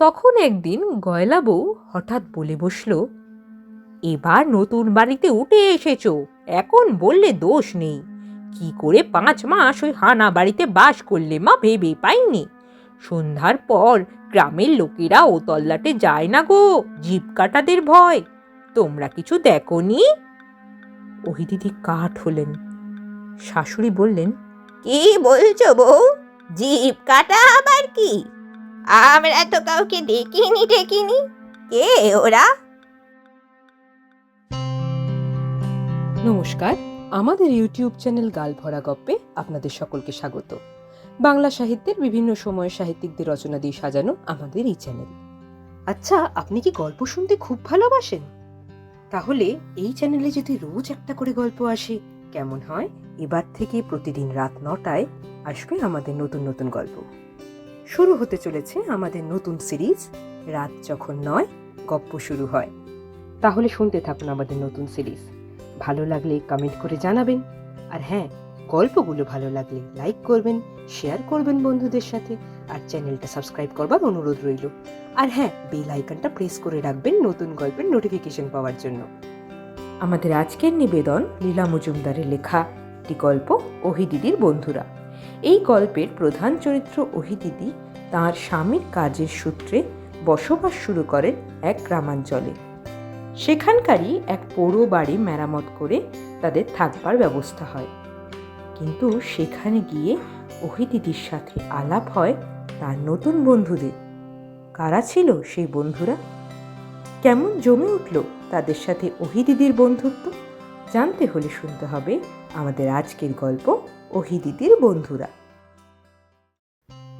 তখন একদিন গয়লা বউ হঠাৎ বলে বসল, এবার নতুন বাড়িতে উঠে এসেছ, এখন বললে দোষ নেই। কি করে পাঁচ মাস ওই হানা বাড়িতে বাস করলে মা ভেবে পাইনি? সন্ধ্যার পর গ্রামের লোকেরা ও তল্লাটে যায় না গো জীব কাটাদের ভয়। তোমরা কিছু দেখো নি? ওহি দিদি কাঠ হলেন। শাশুড়ি বললেন, কি বলছো বউ? জিপ কাটা আবার কি? আমরা তো কাউকে দেখিনি টেকিনি কে ওরা? নমস্কার, আমাদের ইউটিউব চ্যানেল গাল ভরা গপ্পে আপনাদের সকলকে স্বাগত। বাংলা সাহিত্যের বিভিন্ন সময়ের সাহিত্যিকদের রচনা দিয়ে সাজানো আমাদের এই চ্যানেল। আচ্ছা আপনি কি গল্প শুনতে খুব ভালোবাসেন? তাহলে এই চ্যানেলে যদি রোজ একটা করে গল্প আসে, কেমন হয়? এবার থেকে প্রতিদিন রাত নটায় আসবে আমাদের নতুন নতুন গল্প। শুরু হতে চলেছে আমাদের নতুন সিরিজ, রাত যখন নয়, গপ্প শুরু হয়। তাহলে শুনতে থাকুন আমাদের নতুন সিরিজ। ভালো লাগলে কমেন্ট করে জানাবেন। আর হ্যাঁ গল্পগুলো ভালো লাগলে লাইক করবেন শেয়ার করবেন বন্ধুদের সাথে, আর চ্যানেলটা সাবস্ক্রাইব করবার অনুরোধ রইল। আর হ্যাঁ বেল আইকনটা প্রেস করে রাখবেন নতুন গল্পের নোটিফিকেশন পাওয়ার জন্য। আমাদের আজকের নিবেদন লীলা মজুমদারের লেখা একটি গল্প ওহিদিদির বন্ধুরা। এই গল্পের প্রধান চরিত্র ওহিদিদি তার স্বামীর কাজের সূত্রে বসবাস শুরু করেন এক গ্রামাঞ্চলে। সেখানকারই এক পোড়ো বাড়ি মেরামত করে তাদের থাকবার ব্যবস্থা হয়। কিন্তু সেখানে গিয়ে ওহিদিদির সাথে আলাপ হয় তার নতুন বন্ধুদের। কারা ছিল সেই বন্ধুরা? কেমন জমে উঠল তাদের সাথে ওহিদিদির বন্ধুত্ব? জানতে হলে শুনতে হবে আমাদের আজকের গল্প। ওহিদিদির বন্ধুরা।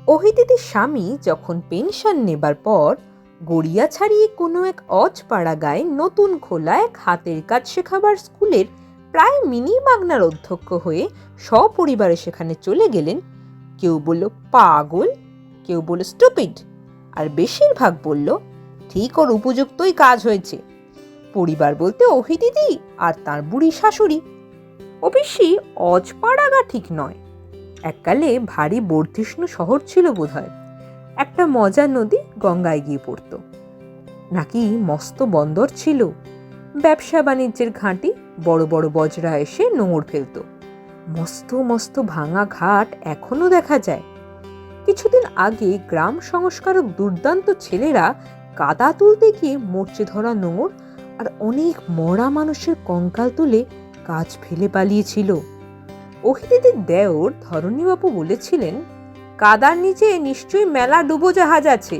ওহিদিদির স্বামী যখন পেনশন নেবার পর গড়িয়া ছাড়িয়ে কোনো এক অজপাড়া গায়ে নতুন খোলা এক হাতের কাজ শেখাবার স্কুলের প্রায় মিনি বাগনার অধ্যক্ষ হয়ে সপরিবারে সেখানে চলে গেলেন। কেউ বলল, পাগল। কেউ বলল, স্টুপিড। আর বেশিরভাগ বলল, ঠিক ওর উপযুক্তই কাজ হয়েছে। পরিবার বলতে ওহি দিদি আর তার বুড়ি শাশুড়ি। অবশ্যই অজপাড়াগা ঠিক নয়। এককালে ভারী বর্ধিষ্ণু শহর ছিল বোধহয়। একটা মজার নদী গঙ্গায় গিয়ে পড়ত। নাকি মস্ত বন্দর ছিল। ব্যবসা বাণিজ্যের ঘাঁটি বড় বড় বজরা এসে নোঙর ফেলত। মস্ত মস্ত ভাঙা ঘাট এখনও দেখা যায়। কিছুদিন আগে গ্রাম সংস্কারক দুর্দান্ত ছেলেরা কাদা তুলতে গিয়ে মরচে ধরা নোঙর আর অনেক মরা মানুষের কঙ্কাল তুলে কাজ ফেলে পালিয়েছিল। ওহিদিদির দেওর ধরণীবাবু বলেছিলেন, কাদার নিচে নিশ্চয়ই মেলা ডুবোজাহাজ আছে।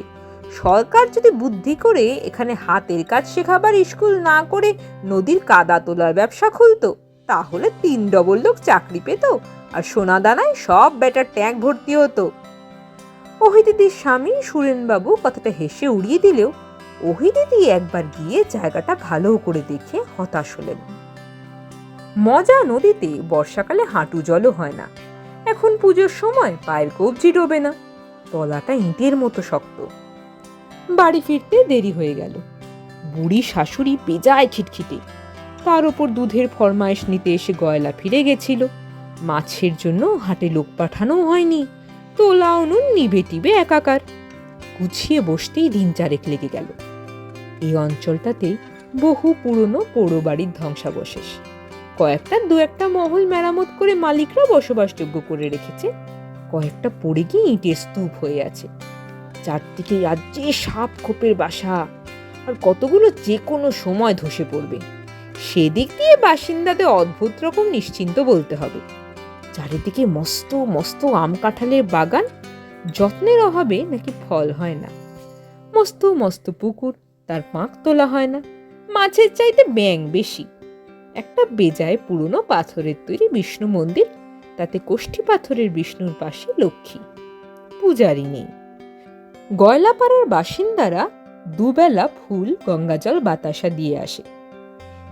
সরকার যদি বুদ্ধি করে এখানে হাতের কাজ শেখাবার স্কুল না করে নদীর কাদা তোলার ব্যবসা খুলতো, তাহলে তিন ডবল লোক চাকরি পেত আর সোনা দানায় সব বেটার ট্যাঙ্ক ভর্তি হতো। ওহিদিদির স্বামী সুরেনবাবু কথাটা হেসে উড়িয়ে দিলেও ওহিদিদি একবার গিয়ে জায়গাটা ভালো করে দেখে হতাশ হলেন। মজা নদীতে বর্ষাকালে হাঁটু জলও হয় না। এখন পুজোর সময় পায়ের কবজি ডোবে না। তলাটা ইঁটের মতো শক্ত। বাড়ি ফিরতে দেরি হয়ে গেল। বুড়ি শাশুড়ি বেজায় খিটখিটে। তার ওপর দুধের ফরমাইশ নিতে এসে গয়লা ফিরে গেছিল। মাছের জন্য হাটে লোক পাঠানোও হয়নি। তোলা উনুন নিভে টিবে একাকার। গুছিয়ে বসতেই দিন চারেক লেগে গেল। এই অঞ্চলটাতে বহু পুরনো পোড়ো বাড়ির ধ্বংসাবশেষ। কয়েকটা দু একটা মহল মেরামত করে মালিকরা বসবাসযোগ্য করে রেখেছে। কয়েকটা পড়ে গিয়ে ইটের স্তূপ হয়ে আছে। চারদিকে রাজ্যে সাপ খোপের বাসা। আর কতগুলো যে কোনো সময় ধসে পড়বে। সেদিক দিয়ে বাসিন্দাদের অদ্ভুত রকম নিশ্চিন্ত বলতে হবে। চারিদিকে মস্ত মস্ত আম কাঁঠালের বাগান। যত্নের অভাবে নাকি ফল হয় না। মস্ত মস্ত পুকুর, তার পাঁক তোলা হয় না। মাছের চাইতে ব্যাং বেশি। একটা বেজায় পুরনো পাথরের তৈরি বিষ্ণু মন্দির, তাতে কোষ্ঠী পাথরের বিষ্ণুর পাশে লক্ষ্মী। পূজারি নেই। গয়লাপাড়ার বাসিন্দারা দুবেলা ফুল, গঙ্গাজল, বাতাসা দিয়ে আসে।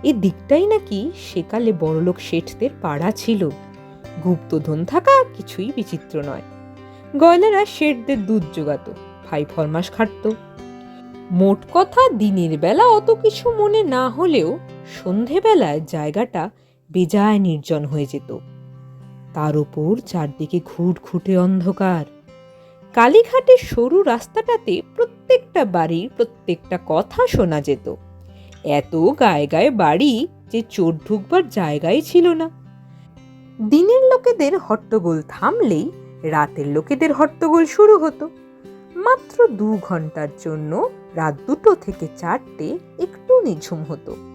এ দিকটাই নাকি সেকালে বড়লোক শেঠদের পাড়া ছিল। গুপ্তধন থাকা কিছুই বিচিত্র নয়। গয়লারা শেঠদের দুধ জোগাত ভাই ফরমাস খাটত। মোট কথা দিনের বেলা অত কিছু মনে না হলেও সন্ধেবেলায় জায়গাটা বেজায় নির্জন হয়ে যেত। তার উপর চারদিকে ঘুট ঘুটে অন্ধকার। কালীঘাটের সরু রাস্তাটাতে প্রত্যেকটা বাড়ির প্রত্যেকটা কথা শোনা যেত। এত গায়ে গায়ে বাড়ি যে চোর ঢুকবার জায়গাই ছিল না। দিনের লোকেদের হট্টগোল থামলেই রাতের লোকেদের হট্টগোল শুরু হতো। মাত্র দু ঘণ্টার জন্য রাত দুটো থেকে চারটে একটু নিঝুম হতো।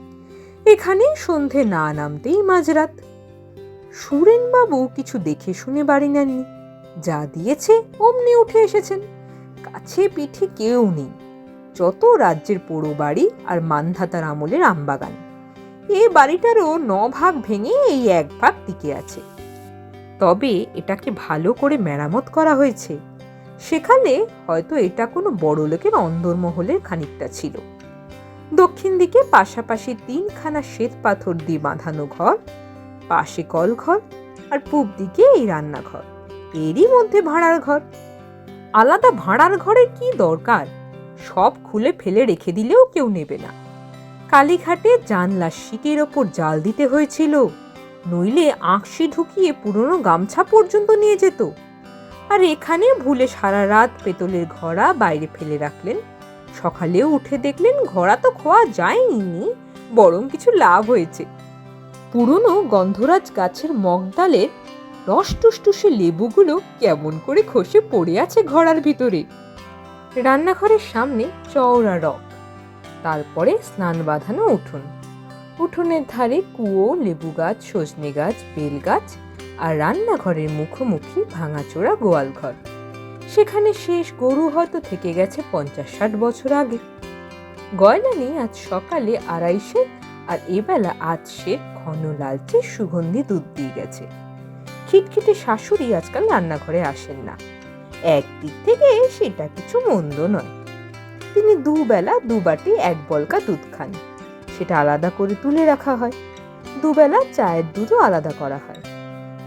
এখানে সন্ধে না নামতেই মাঝরাত। সুরেনবাবু কিছু দেখে শুনে বাড়ি নেননি। যা দিয়েছে অমনি উঠে এসেছেন। কাছে পিঠে কেউ নেই। যত রাজ্যের পোড়ো বাড়ি আর মান্ধাতার আমলের আমবাগান। এ বাড়িটারও ন ভাগ ভেঙে এই এক ভাগ টিকে আছে। তবে এটাকে ভালো করে মেরামত করা হয়েছে। সেখানে হয়তো এটা কোনো বড় লোকের অন্দরমহলের খানিকটা ছিল। দক্ষিণ দিকে পাশাপাশি তিনখানা শ্বেত পাথর দিয়ে বাঁধানো ঘর, পাশে কল ঘর আর পূব দিকে এই রান্নাঘর। এরই মধ্যে ভাড়ার ঘর। আলাদা ভাড়ার ঘরের কি দরকার? সব খুলে ফেলে রেখে দিলেও কেউ নেবে না। কালীঘাটে জানলা শিকের ওপর জাল দিতে হয়েছিল। নইলে আঁকশি ঢুকিয়ে পুরনো গামছা পর্যন্ত নিয়ে যেত। আর এখানে ভুলে সারা রাত পেতলের ঘড়া বাইরে ফেলে রাখলেন সকালেও উঠে দেখলেন ঘোড়া তো খোয়া যায়নি, বরং কিছু লাভ হয়েছে। পুরনো গন্ধরাজ গাছের মগডালের রস টুসটুসে লেবুগুলো কেমন করে খসে পড়ে আছে ঘোড়ার ভিতরে। রান্নাঘরের সামনে চওড়া রক, তারপরে স্নান বাঁধানো উঠোন। উঠোনের ধারে কুয়ো, লেবু গাছ, সজনে গাছ, বেল গাছ আর রান্নাঘরের মুখোমুখি ভাঙাচোরা গোয়াল ঘর সেখানে শেষ গরু হয়তো থেকে গেছে পঞ্চাশ ষাট বছর আগে। গয়লানি আজ সকালে আড়াইশে আর এবেলা আজ সে ঘন লালচে সুগন্ধি দুধ দিয়ে গেছে। খিটখিটে শাশুড়ি আজকাল রান্নাঘরে আসেন না। একদিক থেকে সেটা কিছু মন্দ নয়। তিনি দুবেলা দুবাটি এক বলকা দুধ খান। সেটা আলাদা করে তুলে রাখা হয়। দুবেলা চায়ের দুধও আলাদা করা হয়।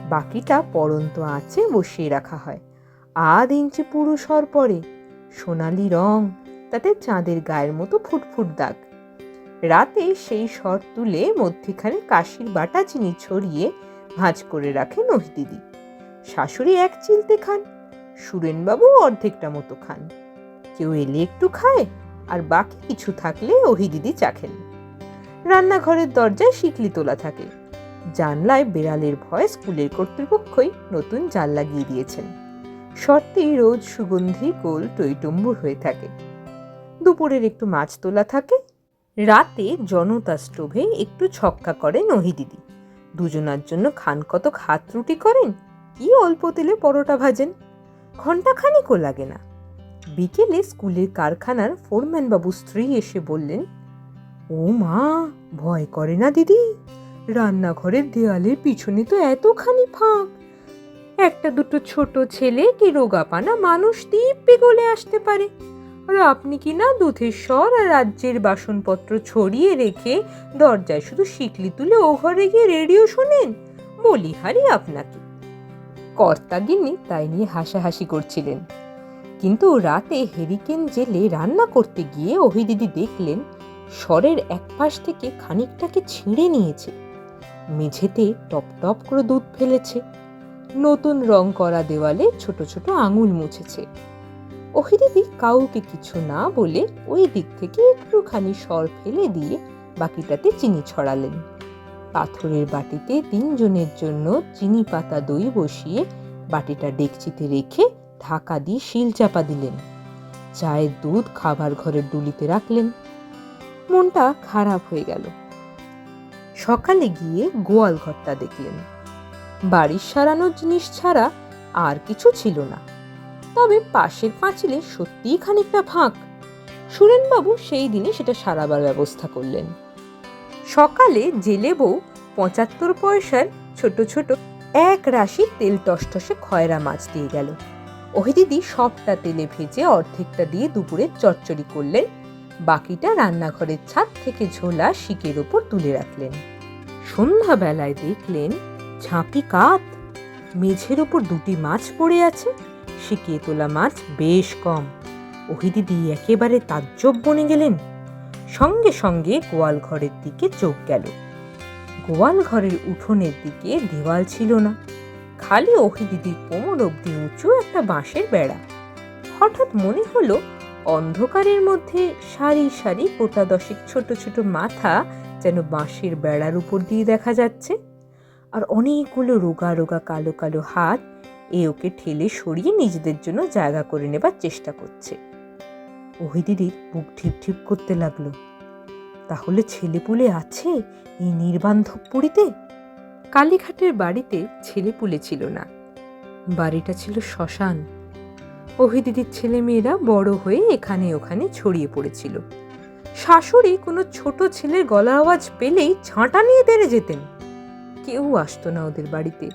বাকিটা পরন্ত আঁচে বসিয়ে রাখা হয়। আধ ইঞ্চি পুরু সর পরে, সোনালি রং, তাতে চাঁদের গায়ের মতো ফুটফুট দাগ। রাতে সেই সর তুলে মধ্যিখানে কাশির বাটা চিনি ছড়িয়ে ভাঁজ করে রাখে নহি দিদি। শাশুড়ি এক চিলতে খান, সুরেনবাবু অর্ধেকটা মতো খান। কেউ এলে একটু খায়, আর বাকি কিছু থাকলে ওহি দিদি চাখেন রান্নাঘরের দরজায় শিকলি তোলা থাকে। জানলায় বেড়ালের ভয় স্কুলের কর্তৃপক্ষই নতুন জাল লাগিয়ে দিয়েছেন। শর্তেই রোজ সুগন্ধি গোল টইটম্বুর হয়ে থাকে। দুপুরের একটু মাছ তোলা থাকে। রাতে জনতা স্টোভে একটু ছক্কা করেন ওহি দিদি। দুজনার জন্য খান কত হাত রুটি করেন, কি অল্প তেলে পরোটা ভাজেন? ঘণ্টা খানিকও লাগে না। বিকেলে স্কুলের কারখানার ফোরম্যান বাবু স্ত্রী এসে বললেন, ও মা, ভয় করে না দিদি। রান্নাঘরের দেয়ালের পিছনে তো এতখানি ফাঁক। একটা দুটো ছোট ছেলে কি রোগাপানা মানুষ দিব্যে গলে আসতে পারে? আর আপনি কি না দুধের স্বর আর রাজ্যের বাসনপত্র ছড়িয়ে রেখে দরজায় শুধু শিকলি তুলে ও ঘরে গিয়ে রেডিও শোনেন? বলিহারি আপনাকে। কর্তাগিন্নি তাই নিয়ে হাসাহাসি করছিলেন। কিন্তু রাতে হেরিকেন জেলে রান্না করতে গিয়ে অভিদিদি দেখলেন, স্বরের এক পাশ থেকে খানিকটাকে ছিঁড়ে নিয়েছে। মেঝেতে টপ টপ করে দুধ ফেলেছে। নতুন রং করা দেওয়ালে ছোট ছোট আঙুল মুছেছে। অহিদিদি কাউকে কিছু না বলে ওই দিক থেকে একটুখানি সর ফেলে দিয়ে বাকিটাতে চিনি ছড়ালেন। পাথরের বাটিতে তিনজনের জন্য চিনি পাতা দই বসিয়ে বাটিটা ডেকচিতে রেখে ঢাকা দিয়ে শিল চাপা দিলেন। চায়ের দুধ খাবার ঘরের ডুলিতে রাখলেন। মনটা খারাপ হয়ে গেল। সকালে গিয়ে গোয়াল ঘরটা দেখলেন। বাড়ির সারানোর জিনিস ছাড়া আর কিছু ছিল না। তবে পাশের পাঁচিলে সত্যিই খানিকটা ফাঁক। সুরেনবাবু সেই দিনই সেটা সারাবার ব্যবস্থা করলেন। সকালে জেলে বউ পঁচাত্তর পয়সার ছোট ছোট এক রাশি তেল টসটসে খয়রা মাছ দিয়ে গেল। ওহিদিদি সবটা তেলে ভেজে অর্ধেকটা দিয়ে দুপুরে চচ্চড়ি করলেন। বাকিটা রান্নাঘরের ছাদ থেকে ঝোলা শিকের ওপর তুলে রাখলেন। সন্ধ্যাবেলায় দেখলেন ঝাঁপি কাত মেঝের ওপর দুটি মাছ পড়ে আছে। শিকিয়ে তোলা মাছ বেশ কম। ওহিদিদি একেবারে তাজ্জব বনে গেলেন। সঙ্গে সঙ্গে গোয়াল ঘরের দিকে চোখ গেল। গোয়াল ঘরের উঠোনের দিকে দেওয়াল ছিল না। খালি ওহিদিদির কোমর অবধি উঁচু একটা বাঁশের বেড়া। হঠাৎ মনে হলো অন্ধকারের মধ্যে সারি সারি গোটা দশেক ছোট ছোট মাথা যেন বাঁশের বেড়ার উপর দিয়ে দেখা যাচ্ছে। আর অনেকগুলো রোগা রোগা কালো কালো হাত এ ওকে ঠেলে সরিয়ে নিজেদের জন্য জায়গা করে নেবার চেষ্টা করছে। ওহি দিদির বুক ঢিপ ঢিপ করতে লাগল। তাহলে ছেলেপুলে আছে এই নির্বান্ধব পুরীতে কালীঘাটের বাড়িতে ছেলেপুলে ছিল না। বাড়িটা ছিল শ্মশান। ওহি দিদির ছেলে মেয়েরা বড় হয়ে এখানে ওখানে ছড়িয়ে পড়েছিল। শাশুড়ি কোনো ছোট ছেলের গলা আওয়াজ পেলেই ঝাঁটা নিয়ে তেড়ে যেতেন। কেউ আসতো না ওদের বাড়িতে।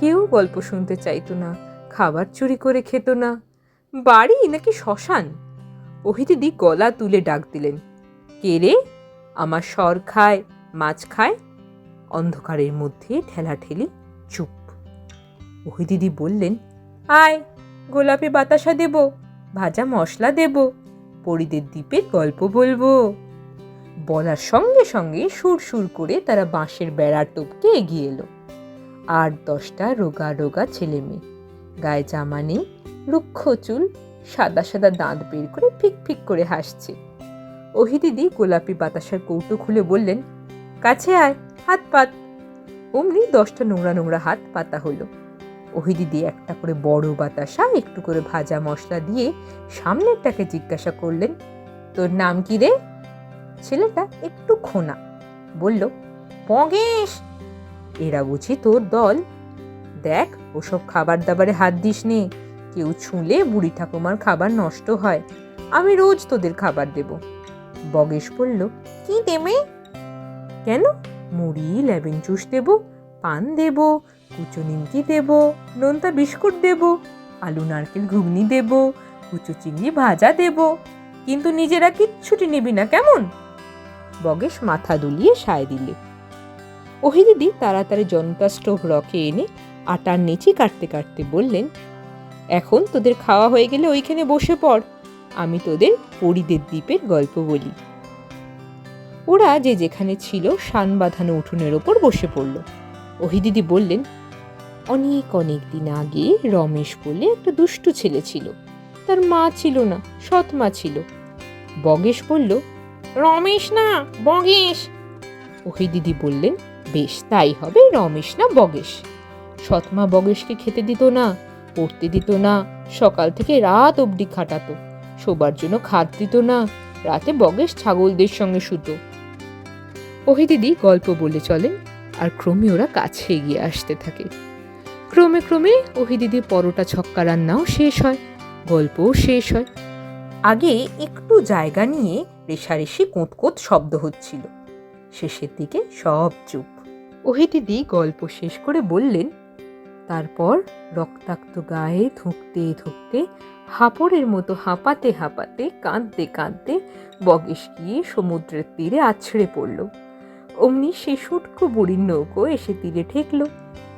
কেউ গল্প শুনতে চাইতো না, খাবার চুরি করে খেত না। বাড়ি নাকি শ্মশান? ওহি দিদি গলা তুলে ডাক দিলেন, কে রে? আমার সর খায়, মাছ খায়? অন্ধকারের মধ্যে ঠেলাঠেলি চুপ। ওহি দিদি বললেন, আয়, গোলাপি বাতাসা দেব, ভাজা মশলা দেব, পরিদের দ্বীপের গল্প বলব। বলার সঙ্গে সঙ্গে সুর সুর করে তারা বাঁশের বেড়ার টোপকে এগিয়ে এলো। আর দশটা রোগা রোগা ছেলে মেয়ে। গায়ে জামা নেই, রুক্ষ চুল, সাদা সাদা দাঁত বের করে ফিক ফিক করে হাসছে। ওহি দিদি গোলাপি বাতাসার কৌটো খুলে বললেন, কাছে আয়, হাত পাত। অমনি দশটা নোংরা নোংরা হাত পাতা হলো। ওহি দিদি একটা করে বড় বাতাসা, একটু করে ভাজা মশলা দিয়ে সামনেরটাকে জিজ্ঞাসা করলেন, তোর নাম কি রে? ছেলেটা একটু খোনা বলল, পগেশ, এরা বুঝি তোর দল? দেখ, ওসব খাবার দাবারে হাত দিস নে কেউ ছুঁলে বুড়ি ঠাকুমার খাবার নষ্ট হয়। আমি রোজ তোদের খাবার দেব। বগেশ বলল, কি দেবে? কেন? মুড়ি, লেবেন জুস দেব, পান দেব, কুচো নিমকি দেব, নোনতা বিস্কুট দেব, আলু, নারকেল ঘুগনি দেব, কুচো চিংড়ি ভাজা দেব। কিন্তু নিজেরা কিচ্ছুটি নিবি না, কেমন? বগেশ মাথা দুলিয়ে সায় দিলে। ওহি দিদি তাড়াতাড়ি জনতা স্টোভ রকে এনে আটার নেচি কাটতে কাটতে বললেন, এখন তোদের খাওয়া হয়ে গেলে ওইখানে বসে পড়। আমি তোদের পরিদের দ্বীপের গল্প বলি। ওরা যে যেখানে ছিল শান বাঁধানো উঠোনের ওপর বসে পড়ল। ওহিদিদি বললেন, অনেক অনেক দিন আগে রমেশ বলে একটা দুষ্টু ছেলে ছিল। তার মা ছিল না, সৎ মা ছিল। বগেশ বলল রমেশ না, বগেশ। ওহি দিদি বললেন, বেশ, তাই হবে, রমেশ না, বগেশ। সৎমা বগেশকে খেতে দিত না, পড়তে দিত না, সকাল থেকে রাত অবধি খাটাতো। শোবার জন্য খাদ দিত না, রাতে বগেশ ছাগলদের সঙ্গে শুতো। ওহি দিদি, গল্প বলে চলেন, আর ক্রমে ওরা কাছে এগিয়ে আসতে থাকে। ক্রমে ক্রমে ওহি দিদির পরোটা ছক্কা রান্নাও শেষ হয়, গল্পও শেষ হয়। আগে একটু জায়গা নিয়ে রেশারেশি কোঁতকোত শব্দ হচ্ছিল। শেষের দিকে সব চুপ। ওহি দিদি গল্প শেষ করে বললেন, তারপর রক্তাক্ত গায়ে ধুঁকতে ধুঁকতে, হাঁপড়ের মতো হাঁপাতে হাঁপাতে, কাঁদতে কাঁদতে বগেশ গিয়ে সমুদ্রের তীরে আছড়ে পড়ল। অমনি সে শুটকো বুড়ির নৌকো এসে তীরে ঠেকলো।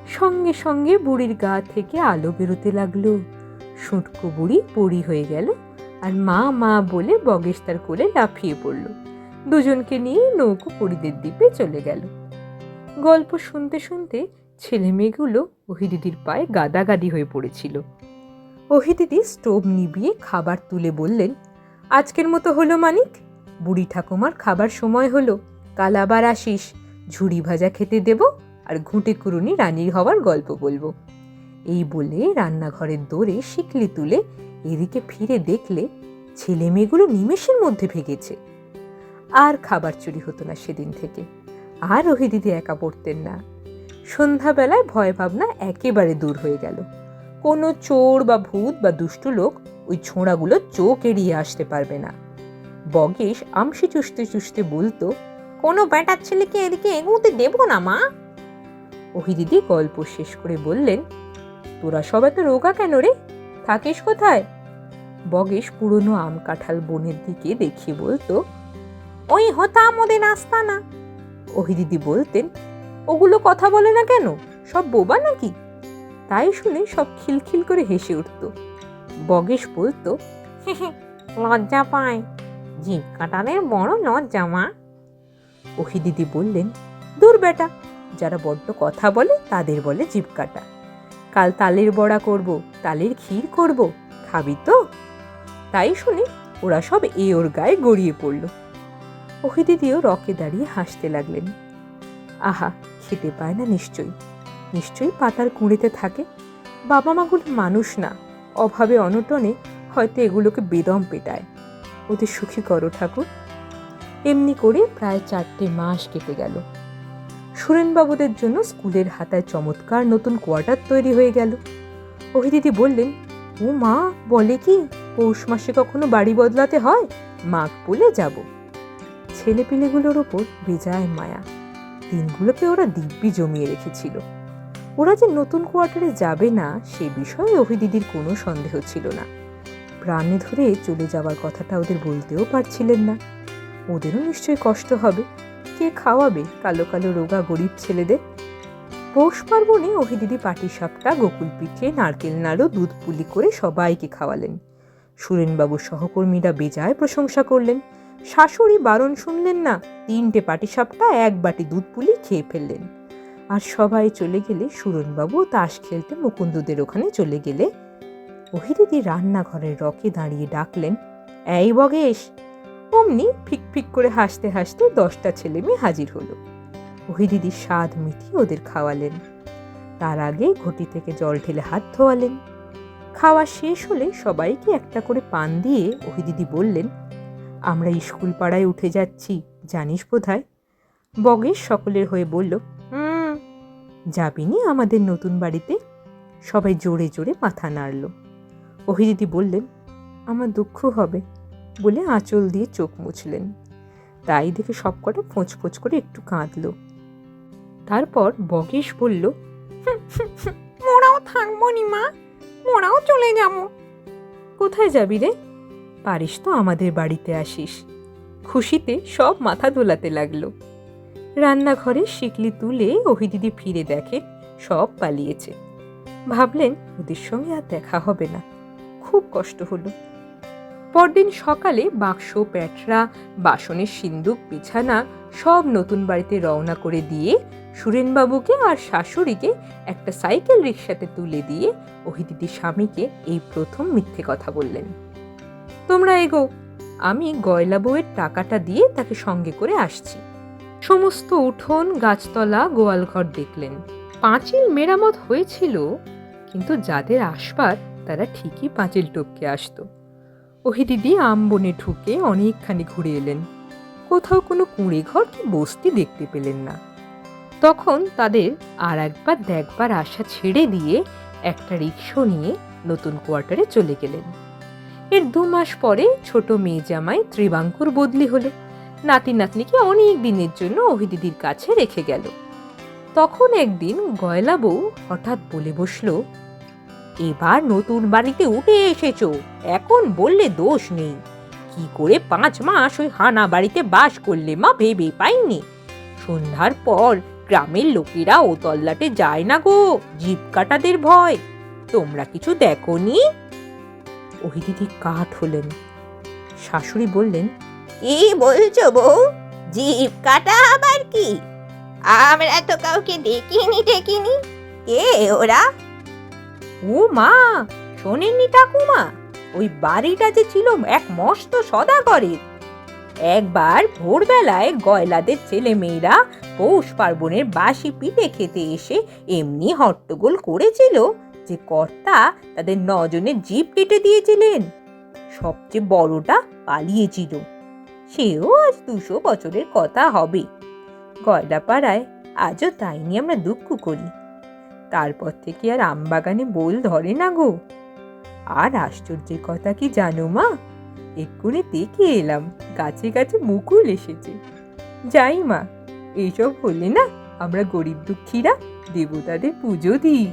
সঙ্গে সঙ্গে বুড়ির গা থেকে আলো বেরোতে লাগল। শুটকো বুড়ি বুড়ি হয়ে গেল। আর মা মা বলে বগেশ তার কোলে লাফিয়ে পড়ল। দুজনকে নিয়ে নৌকো পরিদের দ্বীপে চলে গেল। গল্প শুনতে শুনতে ছেলে মেয়েগুলো ওহিদিদির পায়ে গাদাগাদি হয়ে পড়েছিল। ওহিদিদি স্টোভ নিবিয়ে খাবার তুলে বললেন, আজকের মতো হলো মানিক। বুড়ি ঠাকুমার খাবার সময় হলো। কাল আবার আসিস। ঝুড়ি ভাজা খেতে দেব আর ঘুঁটে কুরুনি রানীর হওয়ার গল্প বলব। এই বলে রান্নাঘরের দৌড়ে শিকলি তুলে এদিকে ফিরে দেখলে ছেলে মেয়েগুলো নিমেষের মধ্যে ভেগেছে। আর খাবার চুরি হতো না সেদিন থেকে। আর ওহি দিদি একা পড়তেন না। সন্ধ্যাবেলায় ভয় ভাবনা একেবারে দূর হয়ে গেল। কোনো চোর বা ভূত বা দুষ্ট লোক ওই ছোঁড়াগুলো চোখ এড়িয়ে আসতে পারবে না। বগেশ আমসি চুষতে চুষতে বলতো, কোনো বেটার ছেলেকে এদিকে এগোতে দেবো না, মা? ওহি দিদি গল্প শেষ করে বললেন, তোরা সব এত রোগা কেন রে? থাকিস কোথায়? বগেশ পুরনো আম কাঁঠাল বনের দিকে দেখিয়ে বলতো, ওই হতাম ওদের নাস্তা না? দিদি বলতেন, ওগুলো কথা বলে না কেন? সব বোবা নাকি? তাই শুনে সব খিলখিল করে হেসে উঠত। বগেশ বলতো লজ্জা পায়। জিভ কাটানের বড় লজ্জা, মা। ওহি দিদি বললেন, দূর বেটা, যারা বড্ড কথা বলে তাদের বলে জিভ কাটা কাল তালের বড়া করব, তালের ক্ষীর করব, খাবি তো? তাই শুনে ওরা সব এ ওর গায়ে গড়িয়ে পড়ল। ওহি দিদিও রকে দাঁড়িয়ে হাসতে লাগলেন। আহা, খেতে পায় না নিশ্চয়ই। নিশ্চয়ই পাতার কুঁড়েতে থাকে। বাবা মাগুলো মানুষ না। অভাবে অনটনে হয়তো এগুলোকে বেদম পেটায়। ওদের সুখী করো ঠাকুর। এমনি করে প্রায় চারটে মাস কেটে গেল। সুরেনবাবুদের জন্য স্কুলের হাতায় চমৎকার নতুন কোয়ার্টার তৈরি হয়ে গেল। ওহি দিদি বললেন, ও মা, বলে কি, পৌষ মাসে কখনো বাড়ি বদলাতে হয়? মাঘ বলে যাব। ছেলেপিলেগুলোর ওপর বেজায় মায়া। দিনগুলোকে ওরা দিব্যি জমিয়ে রেখেছিল। ওরা যে নতুন কোয়ার্টারে যাবে না, সে বিষয়ে অভি দিদির কোনো সন্দেহ ছিল না। প্রাণে ধরে চলে যাওয়ার কথাটা ওদের বলতেও পারছিলেন না। ওদেরও নিশ্চয়ই কষ্ট হবে। কে খাওয়াবে কালো কালো রোগা গরিব ছেলেদের। পৌষ পার্বণে অভি দিদি পাটিসাপটা গোকুল পিঠে নারকেল নাড়ু, দুধ পুলি করে সবাইকে খাওয়ালেন। সুরেনবাবুর সহকর্মীরা বেজায় প্রশংসা করলেন। শাশুড়ি বারণ শুনলেন না, তিনটে পাটিসাপটা এক বাটি দুধ পুলি খেয়ে ফেললেন। আর সবাই চলে গেলে সুরনবাবু তাস খেলতে মুকুন্দদের ওখানে চলে গেলে ওহিদিদি রান্নাঘরের রকে দাঁড়িয়ে ডাকলেন, এই বগেশ অমনি ফিক ফিক করে হাসতে হাসতে দশটা ছেলে মেয়ে হাজির হলো। ওহিদিদি স্বাদ মিটিয়ে ওদের খাওয়ালেন। তার আগে ঘটি থেকে জল ঢেলে হাত ধোয়ালেন। খাওয়া শেষ হলে সবাইকে একটা করে পান দিয়ে ওহিদিদি বললেন, আমরা স্কুল পাড়ায় উঠে যাচ্ছি, জানিস বোধহয়? বগেশ সকলের হয়ে বলল, হুম, যাবিনি আমাদের নতুন বাড়িতে? সবাই জোরে জোরে মাথা নাড়ল। ওহিদিদি বললেন, আমার দুঃখ হবে। বলে আঁচল দিয়ে চোখ মুছলেন। তাই দেখে সবকটা ফোঁচ ফোঁচ করে একটু কাঁদল। তারপর বগেশ বলল মোরাও থাকব নি মা মোরাও চলে যাব। কোথায় যাবি রে? পারিস তো আমাদের বাড়িতে আসিস। খুশিতে সব মাথা দোলাতে লাগল। রান্নাঘরে শিকলি তুলে ওহিদিদি ফিরে দেখে সব পালিয়েছে। ভাবলেন ওদের সঙ্গে আর দেখা হবে না। খুব কষ্ট হলো। পরদিন সকালে বাক্স, প্যাটরা, বাসনের সিন্দুক, বিছানা সব নতুন বাড়িতে রওনা করে দিয়ে সুরেনবাবুকে আর শাশুড়িকে একটা সাইকেল রিক্সাতে তুলে দিয়ে ওহিদিদি স্বামীকে এই প্রথম মিথ্যে কথা বললেন। তোমরা এগো, আমি গয়লা বউয়ের টাকাটা দিয়ে তাকে সঙ্গে করে আসছি। সমস্ত উঠোন, গাছতলা, গোয়ালঘর দেখলেন। পাঁচিল মেরামত হয়েছিল, কিন্তু যাদের আসবার তারা ঠিকই পাঁচিল টপকে আসতো। ওহিদিদি আম বনে ঢুকে অনেকখানি ঘুরে এলেন। কোথাও কোনো কুঁড়ে ঘর কি বস্তি দেখতে পেলেন না। তখন তাদের আর একবার দেখবার আশা ছেড়ে দিয়ে একটা রিক্সো নিয়ে নতুন কোয়ার্টারে চলে গেলেন। এর দু মাস পরে ছোট মেয়ে জামাই ত্রিবাঙ্কুর বদলি হলো। নাতি নাতনিকে অনেক দিনের জন্য অভিদিদির কাছে রেখে গেল। তখন একদিন গয়লা বউ হঠাৎ বলে বসল এবার নতুন বাড়িতে উঠে এসেছ। এখন বললে দোষ নেই। কি করে পাঁচ মাস ওই হানা বাড়িতে বাস করলে মা ভেবে পাইনি? সন্ধ্যার পর গ্রামের লোকেরা ও তল্লাটে যায় না গো, জীব কাটাদের ভয়। তোমরা কিছু দেখনি দিদি কাঠ হলেন। শাশুড়ি বললেন, কি বলছো বউ? জিপ কাটা আবার কি? আমরা তো কাউকে দেখিনি দেখিনি। কে ওরা? ও মা শোনেননি ঠাকুমা? ওই বাড়িটা যে ছিল এক মস্ত সদাগরের। একবার ভোরবেলায় গয়লাদের ছেলে মেয়েরা পৌষ পার্বণের বাসি পিঠে খেতে এসে এমনি হট্টগোল করেছিল যে কর্তা তাদের নজনের জিপ কেটে দিয়েছিলেন। সবচেয়ে বড়টা পালিয়েছিল। সেও আজ দুশো বছরের কথা হবে। গয়লাপাড়ায় আজও তাই নিয়ে আমরা দুঃখ করি। তারপর থেকে আর আমবাগানে বোল ধরে না গো। আর আশ্চর্যের কথা কি জানো মা? এক্ষুনি দেখে এলাম, গাছে গাছে মুকুল এসেছে। যাই মা এইসব হলে না আমরা গরিব দুঃখীরা দেবতাদের পুজো দিই।